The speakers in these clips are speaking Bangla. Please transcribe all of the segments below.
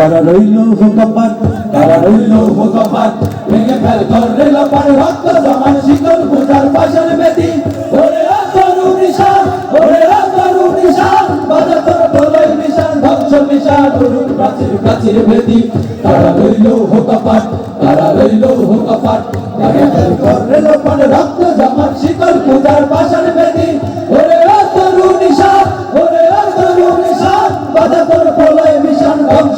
তারা রইল হুকপাত তারা রইল হুকপাত ভেঙে ফেল করে লপার রক্ত জমান শীতল পূজার পাশার বেদি। ওরে তরু নিশান, ওরে তরু নিশান বাজা তোর প্রলয় নিশান, ধ্বংস নিশান অরুণ প্রাচীর প্রাচীর বেদি। তারা রইল হুকপাত তারা রইল হুকপাত ভেঙে ফেল করে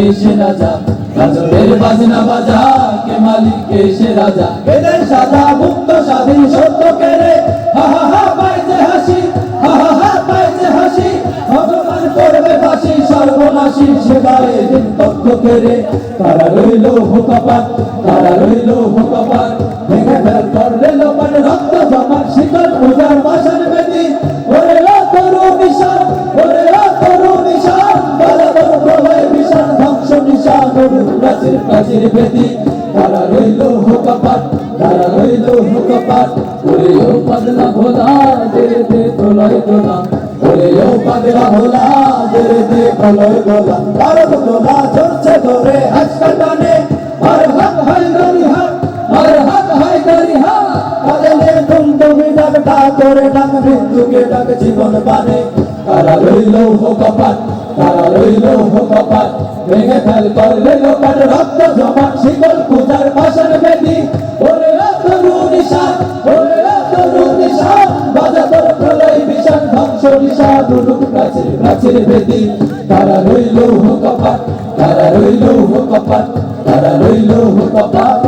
কে রাজা গজবের বাজনা বাজা, কে মালিক, কে রাজা? কে সাজা মুক্ত, স্বাধীন সত্য কে রে? হা হা হাসি করবে ফাঁসি, সর্বনাশী সেবারে তথ্য কেড়ে তারা রইল হুকাপাত, তারা রইল হুকাপাত। ভেঙে ফেল করলে অরুণ প্রাচীর প্রাচীর বেদি তারা রইল হুকাপাত তারা রইল হুকাপাত ওরে ও পাদলা ভোলা দে দে প্রলয় দোলা ওরে ও পাদলা ভোলা দে দে প্রলয় দোলা ভারত দোলা চলছে ধরে আজকাল টানে আর হাত হয় গরি হাত আর হাত হয় গরি হাত। কাজলে তুম তুমি ডাক ডাক করে ডাক মৃত্যুকে ডাক জীবন বানে তারা রইল হোকপাত তারা রইল হোকপাত ভেঙে ফেল করলে লোকার রক্ত জমান শিকল পূজার পাশার বেদি ওরে তরু নিশান ওরে তরু নিশান বাজা তোর প্রলয় বিশান ধ্বংস নিশান উলুক প্রাচীর প্রাচীর বেদি তারা রইল হোকপাত তারা রইল হোকপাত, তারা রইল হোকপাত।